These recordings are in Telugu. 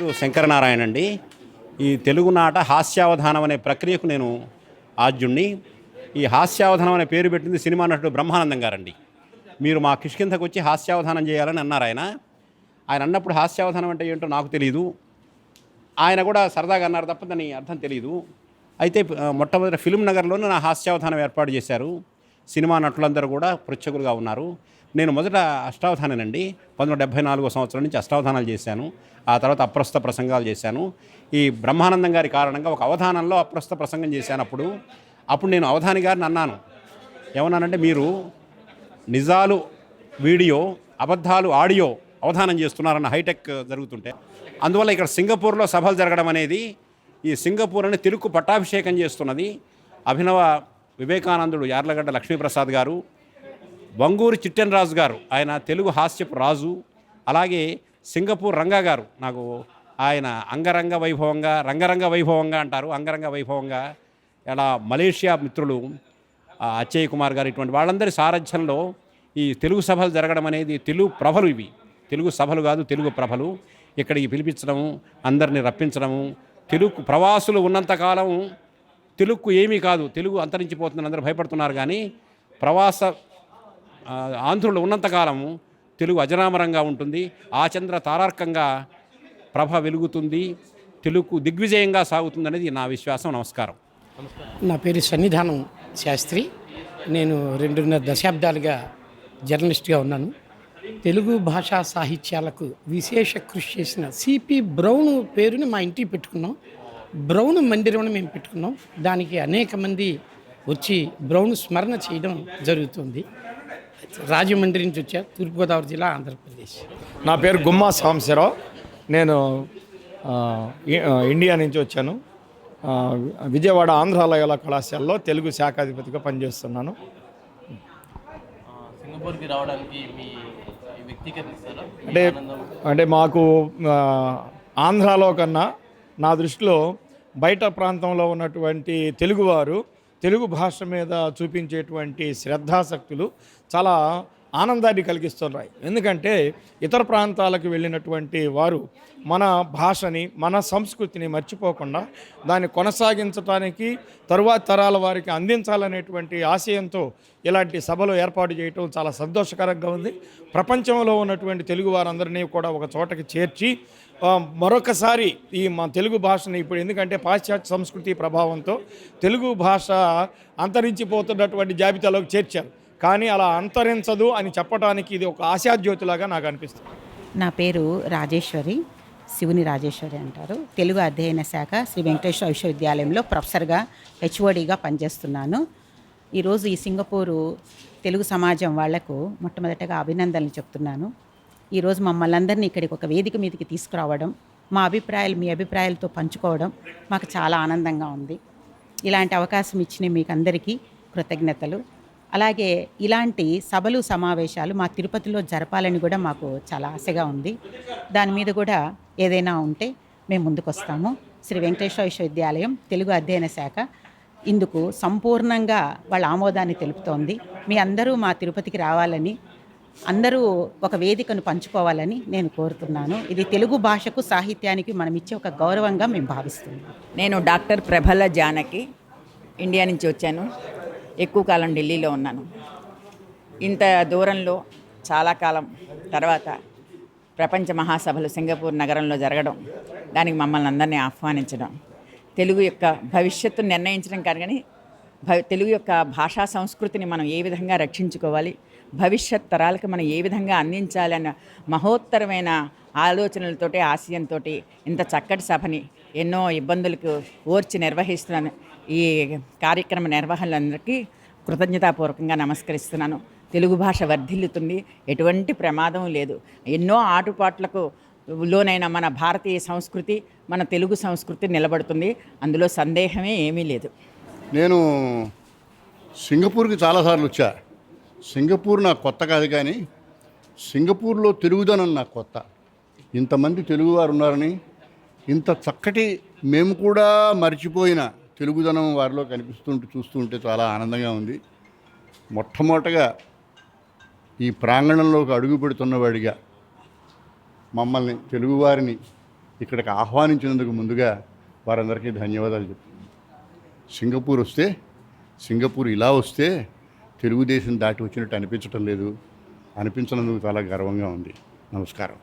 పేరు శంకరనారాయణ అండి. ఈ తెలుగునాట హాస్యావధానం అనే ప్రక్రియకు నేను ఆద్యుణ్ణి. ఈ హాస్యావధానం అనే పేరు పెట్టింది సినిమా నటుడు బ్రహ్మానందం గారండి. మీరు మా కిష్కింతకు వచ్చి హాస్యావధానం చేయాలని అన్నారు ఆయన. ఆయన అన్నప్పుడు హాస్యావధానం అంటే ఏంటో నాకు తెలియదు ఆయన కూడా సరదాగా అన్నారు తప్ప దాని అర్థం తెలియదు అయితే మొట్టమొదటి ఫిల్మ్ నగర్లోనే నా హాస్యావధానం ఏర్పాటు చేశారు. సినిమా నటులందరూ కూడా పృచ్ఛకులుగా ఉన్నారు. నేను మొదట అష్టావధానండి పంతొమ్మిది డెబ్బై నాలుగో సంవత్సరం నుంచి అష్టావధానాలు చేశాను. ఆ తర్వాత అప్రస్థ ప్రసంగాలు చేశాను. ఈ బ్రహ్మానందం గారి కారణంగా ఒక అవధానంలో అప్రస్థ ప్రసంగం చేశాను అప్పుడు. అప్పుడు నేను అవధాని గారిని అన్నాను. ఏమన్నానంటే మీరు నిజాలు వీడియో అబద్ధాలు ఆడియో అవధానం చేస్తున్నారన్న హైటెక్ జరుగుతుంటే అందువల్ల ఇక్కడ సింగపూర్లో సభలు జరగడం అనేది ఈ సింగపూర్ అని తెలుగు పట్టాభిషేకం చేస్తున్నది. అభినవ వివేకానందుడు యార్లగడ్డ లక్ష్మీప్రసాద్ గారు వంగూరి చిట్టెన్ రాజు గారు ఆయన తెలుగు హాస్యపు రాజు అలాగే సింగపూర్ రంగా గారు నాకు ఆయన అంగరంగ వైభవంగా రంగరంగ వైభవంగా అంటారు అంగరంగ వైభవంగా ఇలా మలేషియా మిత్రులు అచ్చయ్య కుమార్ గారు ఇటువంటి వాళ్ళందరి సారథ్యంలో ఈ తెలుగు సభలు జరగడం అనేది తెలుగు ప్రభలు ఇవి. తెలుగు సభలు కాదు తెలుగు ప్రభలు. ఇక్కడికి పిలిపించడము అందరిని రప్పించడము తెలుగు ప్రవాసులు ఉన్నంతకాలం తెలుగు ఏమీ కాదు. తెలుగు అంతరించిపోతుందని అందరూ భయపడుతున్నారు కానీ ప్రవాస ఆంధ్రులు ఉన్నంతకాలము తెలుగు అజరామరంగా ఉంటుంది. ఆ చంద్ర తారార్కంగా ప్రభ వెలుగుతుంది. తెలుగు దిగ్విజయంగా సాగుతుందనేది నా విశ్వాసం. నమస్కారం. నా పేరు సన్నిధానం శాస్త్రి. నేను రెండున్నర దశాబ్దాలుగా జర్నలిస్ట్గా ఉన్నాను. తెలుగు భాషా సాహిత్యాలకు విశేష కృషి చేసిన సిపి బ్రౌన్ పేరుని మా ఇంటికి పెట్టుకున్నాం. బ్రౌన్ మందిరం మేము పెట్టుకున్నాం. దానికి అనేక మంది వచ్చి బ్రౌన్ స్మరణ చేయడం జరుగుతుంది. రాజమండ్రి నుంచి వచ్చారు. తూర్పుగోదావరి జిల్లా ఆంధ్రప్రదేశ్. నా పేరు గుమ్మా సాంబశివరావు నేను ఇండియా నుంచి వచ్చాను. విజయవాడ ఆంధ్రాలయాల కళాశాలలో తెలుగు శాఖాధిపతిగా పనిచేస్తున్నాను. సింగపూర్కి రావడానికి మీ అంటే అంటే మాకు ఆంధ్రాలో కన్నా నా దృష్టిలో బయట ప్రాంతంలో ఉన్నటువంటి తెలుగువారు తెలుగు భాష మీద చూపించేటువంటి శ్రద్ధాసక్తులు చాలా ఆనందాన్ని కలిగిస్తున్నాయి. ఎందుకంటే ఇతర ప్రాంతాలకు వెళ్ళినటువంటి వారు మన భాషని మన సంస్కృతిని మర్చిపోకుండా దాన్ని కొనసాగించడానికి తరువాత తరాల వారికి అందించాలనేటువంటి ఆశయంతో ఇలాంటి సభలు ఏర్పాటు చేయటం చాలా సంతోషకరంగా ఉంది. ప్రపంచంలో ఉన్నటువంటి తెలుగు వారందరినీ కూడా ఒక చోటకి చేర్చి మరొకసారి ఈ మా తెలుగు భాషని ఇప్పుడు ఎందుకంటే పాశ్చాత్య సంస్కృతి ప్రభావంతో తెలుగు భాష అంతరించిపోతున్నటువంటి జాబితాలోకి చేర్చారు. కానీ అలా అంతరించదు అని చెప్పడానికి ఇది ఒక ఆశాజ్యోతిలాగా నాకు అనిపిస్తుంది. నా పేరు రాజేశ్వరి శివుని రాజేశ్వరి అంటారు. తెలుగు అధ్యయన శాఖ శ్రీ వెంకటేశ్వర విశ్వవిద్యాలయంలో ప్రొఫెసర్గా హెచ్ఓడిగా పనిచేస్తున్నాను. ఈరోజు ఈ సింగపూరు తెలుగు సమాజం వాళ్ళకు మొట్టమొదటగా అభినందనలు చెప్తున్నాను. ఈరోజు మమ్మల్ని అందరినీ ఇక్కడికి ఒక వేదిక మీదకి తీసుకురావడం మా అభిప్రాయాలు మీ అభిప్రాయాలతో పంచుకోవడం మాకు చాలా ఆనందంగా ఉంది. ఇలాంటి అవకాశం ఇచ్చిన మీకు అందరికీ కృతజ్ఞతలు. అలాగే ఇలాంటి సభలు సమావేశాలు మా తిరుపతిలో జరపాలని కూడా మాకు చాలా ఆశగా ఉంది. దాని మీద కూడా ఏదైనా ఉంటే మేము ముందుకొస్తాము. శ్రీ వెంకటేశ్వర విశ్వవిద్యాలయం తెలుగు అధ్యయన శాఖ ఇందుకు సంపూర్ణంగా వాళ్ళ ఆమోదాన్ని తెలుపుతోంది. మీ అందరూ మా తిరుపతికి రావాలని అందరూ ఒక వేదికను పంచుకోవాలని నేను కోరుతున్నాను. ఇది తెలుగు భాషకు సాహిత్యానికి మనం ఇచ్చే ఒక గౌరవంగా మేము భావిస్తున్నాం. నేను డాక్టర్ ప్రభల జానకి ఇండియా నుంచి వచ్చాను. ఎక్కువ కాలం ఢిల్లీలో ఉన్నాను. ఇంత దూరంలో చాలా కాలం తర్వాత ప్రపంచ మహాసభలు సింగపూర్ నగరంలో జరగడం దానికి మమ్మల్ని అందరినీ ఆహ్వానించడం తెలుగు యొక్క భవిష్యత్తు నిర్ణయించడం కానీ తెలుగు యొక్క భాషా సంస్కృతిని మనం ఏ విధంగా రక్షించుకోవాలి? భవిష్యత్ తరాలకు మనం ఏ విధంగా అందించాలి అన్న మహోత్తరమైన ఆలోచనలతోటి ఆశయంతో ఇంత చక్కటి సభని ఎన్నో ఇబ్బందులకు ఓర్చి నిర్వహిస్తున్న ఈ కార్యక్రమ నిర్వహణలందరికీ కృతజ్ఞతాపూర్వకంగా నమస్కరిస్తున్నాను. తెలుగు భాష వర్ధిల్లుతుంది. ఎటువంటి ప్రమాదం లేదు. ఎన్నో ఆటుపాట్లకు లోనైనా మన భారతీయ సంస్కృతి మన తెలుగు సంస్కృతి నిలబడుతుంది. అందులో సందేహమే ఏమీ లేదు. నేను సింగపూర్కి చాలాసార్లు వచ్చా. సింగపూర్ నాకు కొత్త కాదు కానీ సింగపూర్లో తెలుగుదనం నాకు కొత్త. ఇంతమంది తెలుగువారు ఉన్నారని ఇంత చక్కటి మేము కూడా మర్చిపోయిన తెలుగుదనం వారిలో కనిపిస్తుంటే చూస్తుంటే చాలా ఆనందంగా ఉంది. మొట్టమొదటగా ఈ ప్రాంగణంలోకి అడుగు పెడుతున్నవాడిగా మమ్మల్ని తెలుగువారిని ఇక్కడికి ఆహ్వానించినందుకు ముందుగా వారందరికీ ధన్యవాదాలు చెప్తాను సింగపూర్ వస్తే సింగపూర్ ఇలా వస్తే తెలుగుదేశం దాటి వచ్చినట్టు అనిపించటం లేదు. అనిపించినందుకు చాలా గర్వంగా ఉంది. నమస్కారం.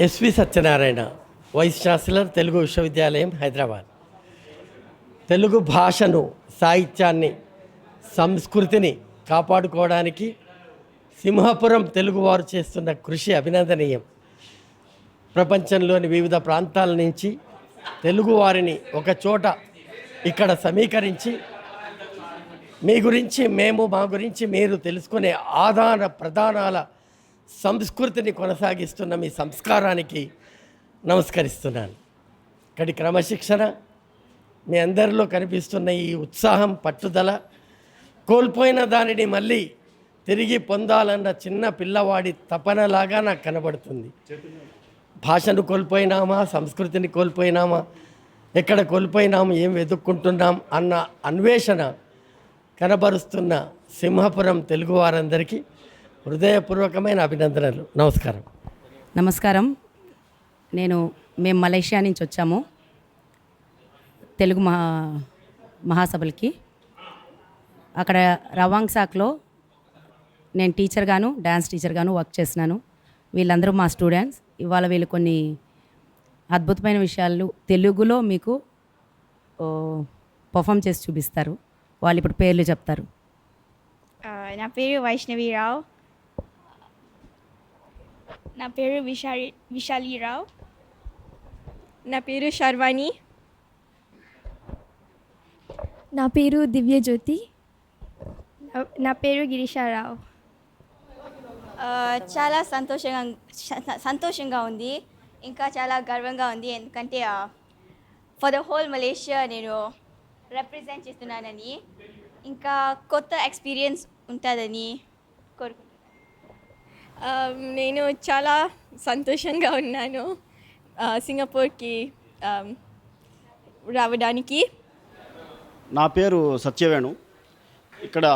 SV Satyanarayana vice chancellor Telugu విశ్వవిద్యాలయం హైదరాబాద్. తెలుగు భాషను సాహిత్యాన్ని సంస్కృతిని కాపాడుకోవడానికి సింహాపురం తెలుగువారు చేస్తున్న కృషి అభినందనీయం. ప్రపంచంలోని వివిధ ప్రాంతాల నుంచి తెలుగువారిని ఒక చోట ఇక్కడ సమీకరించి మీ గురించి మేము మా గురించి మీరు తెలుసుకునే ఆదాన ప్రధానాల సంస్కృతిని కొనసాగిస్తున్న మీ సంస్కారానికి నమస్కరిస్తున్నాను. ఇక్కడి క్రమశిక్షణ మీ అందరిలో కనిపిస్తున్న ఈ ఉత్సాహం పట్టుదల కోల్పోయిన దానిని మళ్ళీ తిరిగి పొందాలన్న చిన్న పిల్లవాడి తపనలాగా నాకు కనబడుతుంది. భాషను కోల్పోయినామా సంస్కృతిని కోల్పోయినామా ఎక్కడ కోల్పోయినాము ఏం వెతుక్కుంటున్నాం అన్న అన్వేషణ కనబరుస్తున్న సింహపురం తెలుగు వారందరికీ హృదయపూర్వకమైన అభినందనలు. నమస్కారం. నమస్కారం. నేను మేము మలేషియా నుంచి వచ్చాము. తెలుగు మహా మహాసభలకి. అక్కడ రవాంగ్సాక్లో నేను టీచర్గాను డ్యాన్స్ టీచర్గాను వర్క్ చేసినాను వీళ్ళందరూ మా స్టూడెంట్స్. ఇవాళ వీళ్ళు కొన్ని అద్భుతమైన విషయాలు తెలుగులో మీకు పర్ఫామ్ చేసి చూపిస్తారు. వాళ్ళు ఇప్పుడు పేర్లు చెప్తారు. నా పేరు వైష్ణవిరావు. నా పేరు విశాలి విశాలీరావు. నా పేరు శర్వాణి. నా పేరు దివ్యజ్యోతి. నా- నా పేరు గిరీషారావు. చాలా సంతోషంగా సంతోషంగా ఉంది. ఇంకా చాలా గర్వంగా ఉంది. ఎందుకంటే ఫర్ ద హోల్ మలేషియా నేను రిప్రజెంట్ చేస్తున్నానని. ఇంకా కొత్త ఎక్స్పీరియన్స్ ఉంటుందని కోరుకుంటున్నాను. నేను చాలా సంతోషంగా ఉన్నాను సింగపూర్కి ఆ, రావడానికి. నా పేరు సత్యవేణు. ఇక్కడ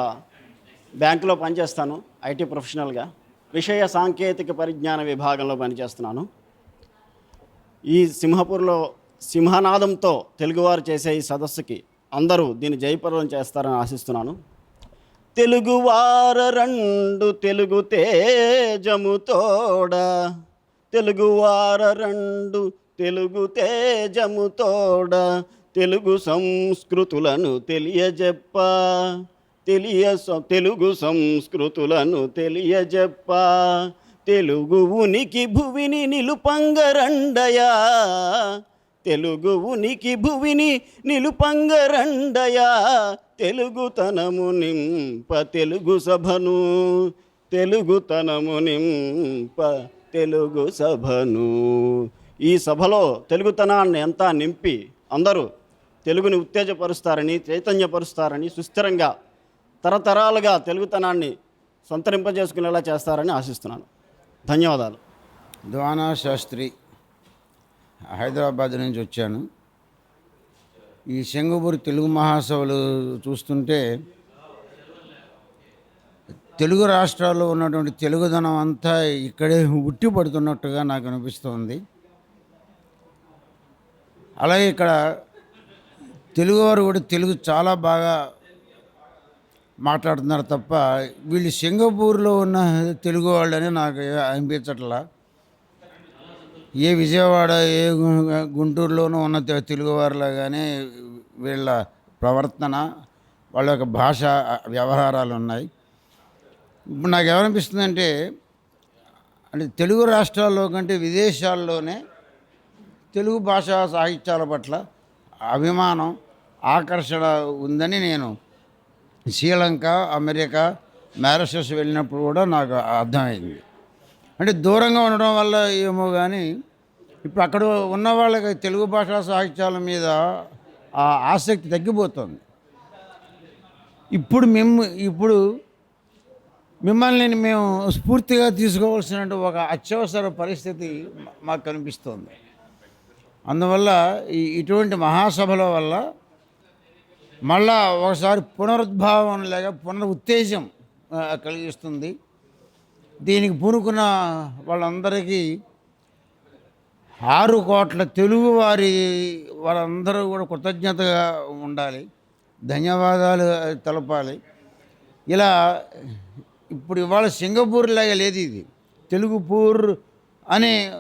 బ్యాంకులో పనిచేస్తాను ఐటీ ప్రొఫెషనల్గా. విషయ సాంకేతిక పరిజ్ఞాన విభాగంలో పనిచేస్తున్నాను. ఈ సింహపూర్లో సింహనాదంతో తెలుగువారు చేసే ఈ సదస్సుకి అందరూ దీన్ని జయప్రదం చేస్తారని ఆశిస్తున్నాను. తెలుగువార రెండు తెలుగు తేజముతోడ తెలుగువార రెండు తెలుగు తేజముతోడ తెలుగు సంస్కృతులను తెలియజెప్ప. తెలియ తెలుగు సంస్కృతులను తెలియజెప్ప. తెలుగు ఉనికి భువిని నిలుపంగరండయా. తెలుగు ఉనికి భువిని నిలుపంగరండయా. తెలుగుతనము నింప తెలుగు సభను తెలుగుతనము నింప తెలుగు సభను. ఈ సభలో తెలుగుతనాన్ని ఎంత నింపి అందరూ తెలుగుని ఉత్తేజపరుస్తారని చైతన్యపరుస్తారని సుస్థిరంగా తరతరాలుగా తెలుగుతనాన్ని సంతరింపజేసుకునేలా చేస్తారని ఆశిస్తున్నాను. ధన్యవాదాలు. ద్వానా శాస్త్రి హైదరాబాద్ నుంచి వచ్చాను. ఈ సింగపూర్ తెలుగు మహాసభలు చూస్తుంటే తెలుగు రాష్ట్రాల్లో ఉన్నటువంటి తెలుగుదనం అంతా ఇక్కడే ఉట్టి పడుతున్నట్టుగా నాకు అనిపిస్తుంది. అలాగే ఇక్కడ తెలుగువారు కూడా తెలుగు చాలా బాగా మాట్లాడుతున్నారు తప్ప వీళ్ళు సింగపూర్లో ఉన్న తెలుగు వాళ్ళని నాకు అనిపించట్లా. ఏ విజయవాడ ఏ గుంటూరులోనూ ఉన్న తెలుగువారిలో కానీ వీళ్ళ ప్రవర్తన వాళ్ళ యొక్క భాష వ్యవహారాలు ఉన్నాయి. ఇప్పుడు నాకు ఏమనిపిస్తుందంటే అంటే తెలుగు రాష్ట్రాల్లో కంటే విదేశాల్లోనే తెలుగు భాషా సాహిత్యాల పట్ల అభిమానం ఆకర్షణ ఉందని నేను శ్రీలంక అమెరికా మ్యారసస్ వెళ్ళినప్పుడు కూడా నాకు అర్థమైంది. అంటే దూరంగా ఉండడం వల్ల ఏమో కానీ ఇప్పుడు అక్కడ ఉన్న వాళ్ళకి తెలుగు భాషా సాహిత్యాల మీద ఆ ఆసక్తి తగ్గిపోతుంది. ఇప్పుడు మేము ఇప్పుడు మిమ్మల్ని మేము స్ఫూర్తిగా తీసుకోవాల్సిన ఒక అత్యవసర పరిస్థితి మాకు కనిపిస్తుంది. అందువల్ల ఈ ఇటువంటి మహాసభల వల్ల మళ్ళా ఒకసారి పునరుద్భావం లేక పునరుత్తేజం కలిగిస్తుంది. దీనికి పూనుకున్న వాళ్ళందరికీ ఆరు కోట్ల తెలుగు వారి వారందరూ కూడా కృతజ్ఞతగా ఉండాలి. ధన్యవాదాలు తెలపాలి. ఇలా ఇప్పుడు ఇవాళ సింగపూర్ లాగా లేదు ఇది. తెలుగు పూర్ అని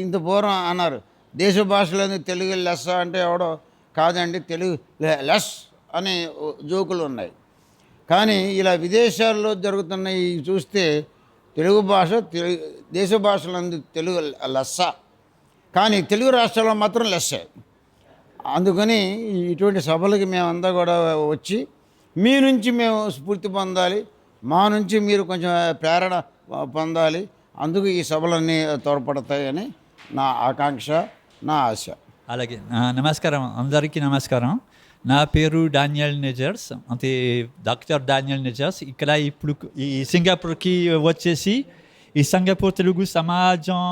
ఇంత పూర్వం అన్నారు. దేశ భాషలో తెలుగు లెస్స అంటే ఎవడో కాదండి తెలుగు లె- లెస్ అనే జోకులు ఉన్నాయి. కానీ ఇలా విదేశాల్లో జరుగుతున్నవి చూస్తే తెలుగు భాష తెలు- దేశ భాషలందు తెలుగు లెస్స. కానీ తెలుగు రాష్ట్రాల్లో మాత్రం లెస్సే. అందుకని ఇటువంటి సభలకి మేమంతా కూడా వచ్చి మీ నుంచి మేము స్ఫూర్తి పొందాలి మా నుంచి మీరు కొంచెం ప్రేరణ పొందాలి అందుకు ఈ సభలన్నీ తోడ్పడతాయని నా ఆకాంక్ష నా ఆశ. అలాగే. నమస్కారం. అందరికీ నమస్కారం. నా పేరు డానియల్ నెజర్స్. అంటే డాక్టర్ డానియల్ నెజర్స్. ఇక్కడ ఇప్పుడు ఈ సింగపూర్కి వచ్చేసి ఈ సింగపూర్ తెలుగు సమాజం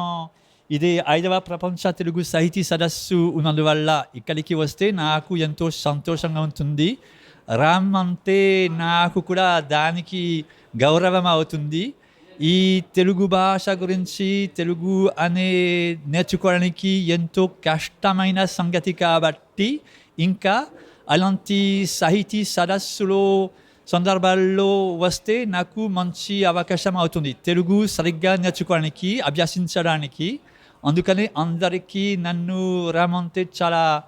ఇది ఐదవ ప్రపంచ తెలుగు సాహితీ సదస్సు ఉన్నందువల్ల ఇక్కడికి వస్తే నాకు ఎంతో సంతోషంగా ఉంటుంది. రామ్ అంటే నాకు కూడా దానికి గౌరవం అవుతుంది. ఈ తెలుగు భాష గురించి తెలుగు అనే నేర్చుకోవడానికి ఎంతో కష్టమైన సంగతి కాబట్టి ఇంకా అలాంటి సాహితీ సదస్సులో సందర్భాల్లో వస్తే నాకు మంచి అవకాశం అవుతుంది తెలుగు సరిగ్గా నేర్చుకోవడానికి అభ్యసించడానికి అందుకని అందరికీ నన్ను రమ్మంటే చాలా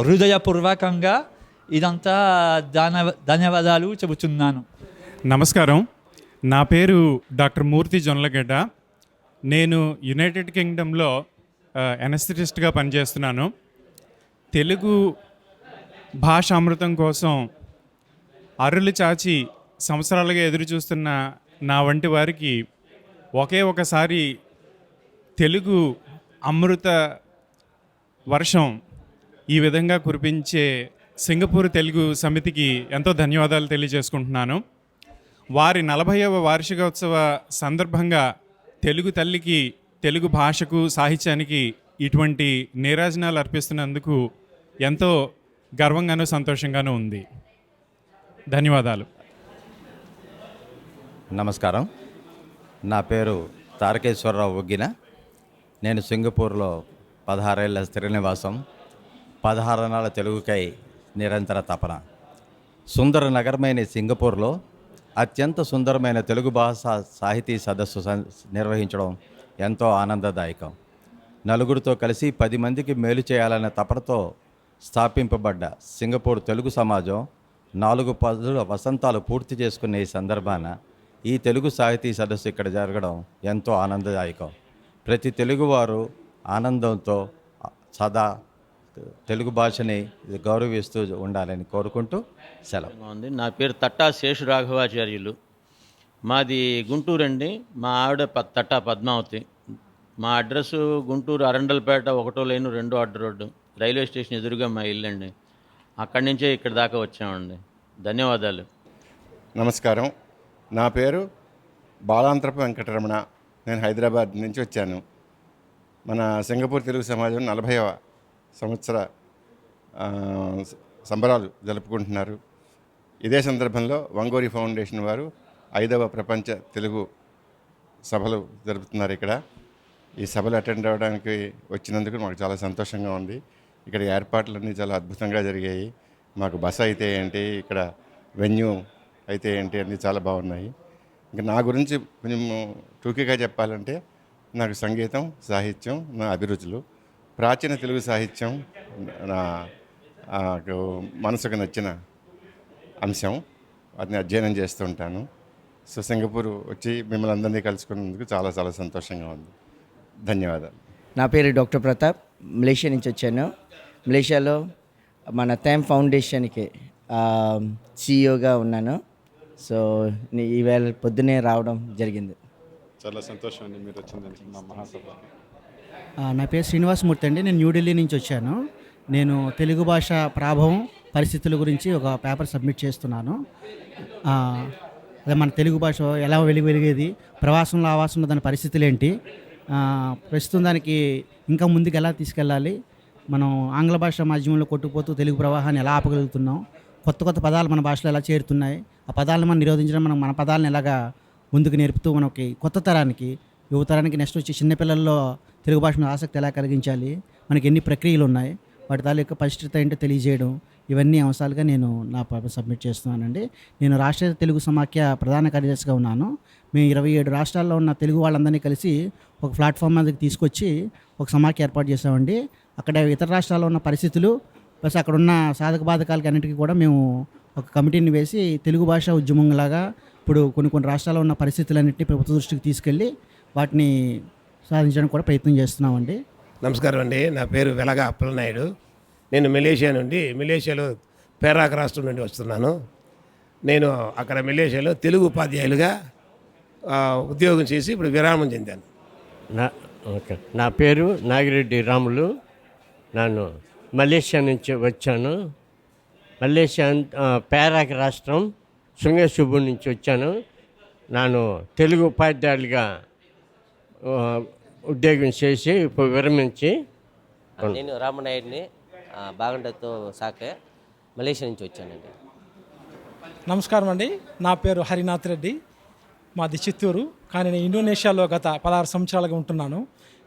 హృదయపూర్వకంగా ఇదంతా ధన్య ధన్యవాదాలు చెబుతున్నాను. నమస్కారం. నా పేరు డాక్టర్ మూర్తి జొన్నలగడ్డ. నేను యునైటెడ్ కింగ్డమ్లో ఎనస్థిటిస్ట్గా పనిచేస్తున్నాను. తెలుగు భాష అమృతం కోసం అరులు చాచి సంవత్సరాలుగా ఎదురు చూస్తున్న నా వంటి వారికి ఒకే ఒకసారి తెలుగు అమృత వర్షం ఈ విధంగా కురిపించే సింగపూర్ తెలుగు సమితికి ఎంతో ధన్యవాదాలు తెలియజేసుకుంటున్నాను. వారి నలభైవ వార్షికోత్సవ సందర్భంగా తెలుగు తల్లికి తెలుగు భాషకు సాహిత్యానికి ఇటువంటి నీరాజనాలు అర్పిస్తున్నందుకు ఎంతో గర్వంగానూ సంతోషంగానూ ఉంది. ధన్యవాదాలు. నమస్కారం. నా పేరు తారకేశ్వరరావు ఉగ్గిన నేను సింగపూర్లో పదహారేళ్ళ స్థిర నివాసం పదహారు నెలల తెలుగుకై నిరంతర తపన. సుందర నగరమైన సింగపూర్లో అత్యంత సుందరమైన తెలుగు భాష సాహితీ సదస్సు నిర్వహించడం ఎంతో ఆనందదాయకం. నలుగురితో కలిసి పది మందికి మేలు చేయాలనే తపనతో స్థాపింపబడ్డ సింగపూర్ తెలుగు సమాజం నాలుగు పదుల వసంతాలు పూర్తి చేసుకునే ఈ సందర్భాన ఈ తెలుగు సాహితీ సదస్సు ఇక్కడ జరగడం ఎంతో ఆనందదాయకం. ప్రతి తెలుగువారు ఆనందంతో సదా తెలుగు భాషని గౌరవిస్తూ ఉండాలని కోరుకుంటూ సెలవు. ఉంది నా పేరు తట్టా శేషు రాఘవాచార్యులు. మాది గుంటూరు అండి. మా ఆవిడ తట్ట పద్మావతి. మా అడ్రస్ గుంటూరు అరండల్పేట ఒకటో లేను రెండో అడ్డ రోడ్డు. రైల్వే స్టేషన్ ఎదురుగా మా ఇల్లు అండి. అక్కడి నుంచే ఇక్కడ దాకా వచ్చామండి. ధన్యవాదాలు. నమస్కారం. నా పేరు బాలాంతరపు వెంకటరమణ. నేను హైదరాబాద్ నుంచి వచ్చాను. మన సింగపూర్ తెలుగు సమాజం నలభైవ సంవత్సర సంబరాలు జరుపుకుంటున్నారు. ఇదే సందర్భంలో వంగోరి ఫౌండేషన్ వారు ఐదవ ప్రపంచ తెలుగు సభలు జరుపుతున్నారు ఇక్కడ. ఈ సభలు అటెండ్ అవ్వడానికి వచ్చినందుకు మాకు చాలా సంతోషంగా ఉంది. ఇక్కడ ఏర్పాట్లన్నీ చాలా అద్భుతంగా జరిగాయి. మాకు బస అయితే ఏంటి ఇక్కడ వెన్యూ అయితే ఏంటి అన్నీ చాలా బాగున్నాయి. ఇంకా నా గురించి కొంచెం టూకీగా చెప్పాలంటే నాకు సంగీతం సాహిత్యం నా అభిరుచులు ప్రాచీన తెలుగు సాహిత్యం నా నాకు మనసుకు నచ్చిన అంశం. వాటిని అధ్యయనం చేస్తుంటాను సో సింగపూర్ వచ్చి మిమ్మల్ని అందరినీ కలుసుకున్నందుకు చాలా చాలా సంతోషంగా ఉంది. ధన్యవాదాలు. నా పేరు డాక్టర్ ప్రతాప్. మలేషియా నుంచి వచ్చాను. మలేషియాలో మన థామ్ ఫౌండేషన్కి సిఇఓగా ఉన్నాను. సో ఈవేళ పొద్దునే రావడం జరిగింది. చాలా సంతోషం అండి మీరు వచ్చిందని మా మహాసభ. నా పేరు శ్రీనివాసమూర్తి అండి. నేను న్యూఢిల్లీ నుంచి వచ్చాను. నేను తెలుగు భాష ప్రాభవం పరిస్థితుల గురించి ఒక పేపర్ సబ్మిట్ చేస్తున్నాను. అదే మన తెలుగు భాష ఎలా వెలుగు వెలిగేది ప్రవాసంలో ఆవాసంలో దాని పరిస్థితులు ఏంటి ప్రస్తుతం దానికి ఇంకా ముందుకు ఎలా తీసుకెళ్ళాలి మనం ఆంగ్ల భాష మాధ్యమంలో కొట్టుకుపోతూ తెలుగు ప్రవాహాన్ని ఎలా ఆపగలుగుతున్నాం కొత్త కొత్త పదాలు మన భాషలో ఎలా చేరుతున్నాయి ఆ పదాలను మనం నిరోధించడం మనం మన పదాలను ఎలాగా ముందుకు నేర్పుతూ మనకి కొత్త తరానికి యువతరానికి నెక్స్ట్ వచ్చి చిన్నపిల్లల్లో తెలుగు భాష మీద ఆసక్తి ఎలా కలిగించాలి మనకి ఎన్ని ప్రక్రియలు ఉన్నాయి వాటి తాలూకా పరిస్థితి ఏంటో తెలియజేయడం ఇవన్నీ అంశాలుగా నేను నా పేపర్ సబ్మిట్ చేస్తున్నానండి. నేను రాష్ట్ర తెలుగు సమాఖ్య ప్రధాన కార్యదర్శిగా ఉన్నాను. మేము ఇరవై ఏడు రాష్ట్రాల్లో ఉన్న తెలుగు వాళ్ళందరినీ కలిసి ఒక ప్లాట్ఫామ్ మీదకి తీసుకొచ్చి ఒక సమాఖ్య ఏర్పాటు చేసామండి అక్కడ ఇతర రాష్ట్రాల్లో ఉన్న పరిస్థితులు ప్లస్ అక్కడ ఉన్న సాధక బాధకాలకి అన్నిటికీ కూడా మేము ఒక కమిటీని వేసి తెలుగు భాష ఉద్యమంలాగా ఇప్పుడు కొన్ని కొన్ని రాష్ట్రాల్లో ఉన్న పరిస్థితులన్నింటినీ ప్రభుత్వ దృష్టికి తీసుకెళ్ళి వాటిని సాధించడానికి కూడా ప్రయత్నం చేస్తున్నామండి. నమస్కారం అండి. నా పేరు వెలగ అప్పలనాయుడు. నేను మలేషియా నుండి మలేషియాలో పేరాక్ రాష్ట్రం నుండి వస్తున్నాను. నేను అక్కడ మలేషియాలో తెలుగు ఉపాధ్యాయులుగా ఉద్యోగం చేసి ఇప్పుడు విరామం చెందాను. నా ఓకే. నా పేరు నాగిరెడ్డి రాములు. నేను మలేషియా నుంచి వచ్చాను. మలేషియా పేరాక్ రాష్ట్రం శృంగశుభు నుంచి వచ్చాను. నేను తెలుగు ఉపాధ్యాయులుగా ఉద్యోగం చేసి ఇప్పుడు విరమించి నేను రామనాయుడిని బాగుండతో సాకే మలేషియా నుంచి వచ్చానండి. నమస్కారం అండి. నా పేరు హరినాథ్ రెడ్డి. మాది చిత్తూరు. కానీ నేను ఇండోనేషియాలో గత పదహారు సంవత్సరాలుగా ఉంటున్నాను.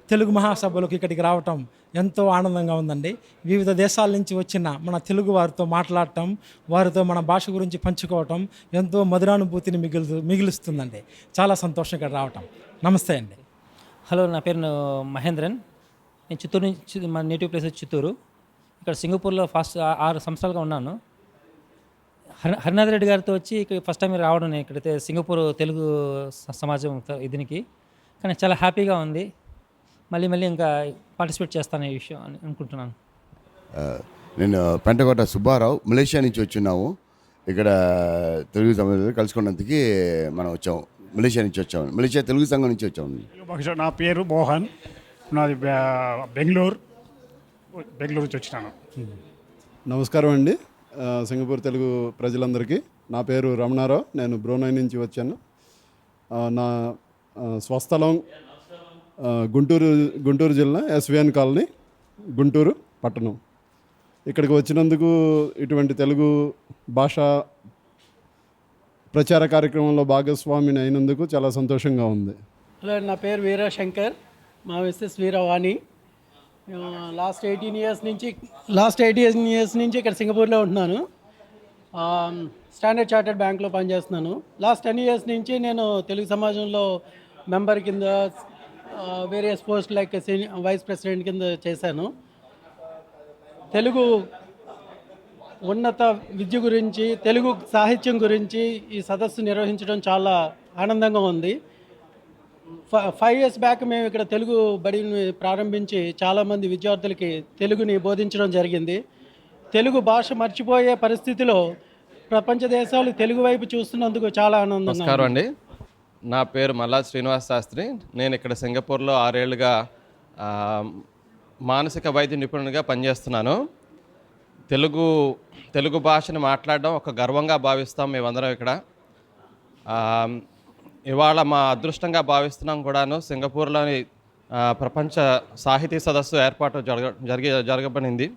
తెలుగు మహాసభలకు ఇక్కడికి రావటం ఎంతో ఆనందంగా ఉందండి. వివిధ దేశాల నుంచి వచ్చిన మన తెలుగు వారితో మాట్లాడటం వారితో మన భాష గురించి పంచుకోవటం ఎంతో మధురానుభూతిని మిగులు మిగులుస్తుందండి. చాలా సంతోషం ఇక్కడ రావటం. నమస్తే అండి. హలో నా పేరు మహేంద్రన్. నేను చిత్తూరు నుంచి మా నేటివ్ ప్లేస్ వచ్చి చిత్తూరు. ఇక్కడ సింగపూర్లో ఫస్ట్ ఆరు సంవత్సరాలుగా ఉన్నాను. హరి హరినాథ్ రెడ్డి గారితో వచ్చి ఇక్కడ ఫస్ట్ టైం రావడం నేను ఇక్కడైతే సింగపూర్ తెలుగు సమాజం దీనికి కానీ చాలా హ్యాపీగా ఉంది. మళ్ళీ మళ్ళీ ఇంకా పార్టిసిపేట్ చేస్తాను ఈ విషయం అని అనుకుంటున్నాను. నేను పెంటకోట సుబ్బారావు మలేషియా నుంచి వచ్చున్నాము ఇక్కడ తెలుగు సమాజంలో కలుసుకున్నందుకు మనం వచ్చాము. మలేషియా నుంచి వచ్చాము మలేషియా తెలుగు సంఘం నుంచి వచ్చాము బహుశా నా పేరు మోహన్. నాది బెంగళూరు. బెంగళూరు నుంచి వచ్చినాను. నమస్కారం అండి. సింగపూర్ తెలుగు ప్రజలందరికీ. నా పేరు రమణారావు. నేను బ్రోనై నుంచి వచ్చాను. నా స్వస్థలం గుంటూరు గుంటూరు జిల్లా ఎస్విఎన్ కాలనీ గుంటూరు పట్టణం. ఇక్కడికి వచ్చినందుకు ఇటువంటి తెలుగు భాష ప్రచార కార్యక్రమంలో భాగస్వామిని అయినందుకు చాలా సంతోషంగా ఉంది. హలో నా పేరు వీరశంకర్. మా మిస్సెస్ వీరవాణి. మేము లాస్ట్ ఎయిటీన్ ఇయర్స్ నుంచి లాస్ట్ ఎయిటీన్ ఇయర్స్ నుంచి ఇక్కడ సింగపూర్లో ఉంటున్నాను. స్టాండర్డ్ చార్టర్డ్ బ్యాంక్లో పనిచేస్తున్నాను. లాస్ట్ టెన్ ఇయర్స్ నుంచి నేను తెలుగు సమాజంలో మెంబర్ కింద various post like vice president కింద చేశాను. తెలుగు ఉన్నత విద్య గురించి తెలుగు సాహిత్యం గురించి ఈ సదస్సు నిర్వహించడం చాలా ఆనందంగా ఉంది. ఫైవ్ ఇయర్స్ బ్యాక్ మేము ఇక్కడ తెలుగు బడిని ప్రారంభించి చాలామంది విద్యార్థులకి తెలుగుని బోధించడం జరిగింది. తెలుగు భాష మర్చిపోయే పరిస్థితిలో ప్రపంచ దేశాలు తెలుగు వైపు చూస్తున్నందుకు చాలా ఆనందం నమస్కారం అండి. నా పేరు మల్లా శ్రీనివాస్ శాస్త్రి. నేను ఇక్కడ సింగపూర్లో ఆరేళ్ళుగా మానసిక వైద్య నిపుణుడిగా పనిచేస్తున్నాను. తెలుగు తెలుగు భాషను మాట్లాడడం ఒక గర్వంగా భావిస్తాం మేమందరం ఇక్కడ. ఇవాళ మా అదృష్టంగా భావిస్తున్నాం కూడాను సింగపూర్లోని ప్రపంచ సాహితీ సదస్సు ఏర్పాటు జరగ జరిగి జరగబడింది.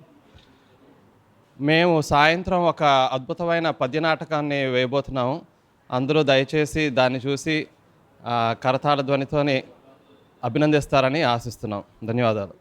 మేము సాయంత్రం ఒక అద్భుతమైన పద్య నాటకాన్ని వేయబోతున్నాము. అందరూ దయచేసి దాన్ని చూసి కరతాళ ధ్వనితోని అభినందిస్తారని ఆశిస్తున్నాం. ధన్యవాదాలు.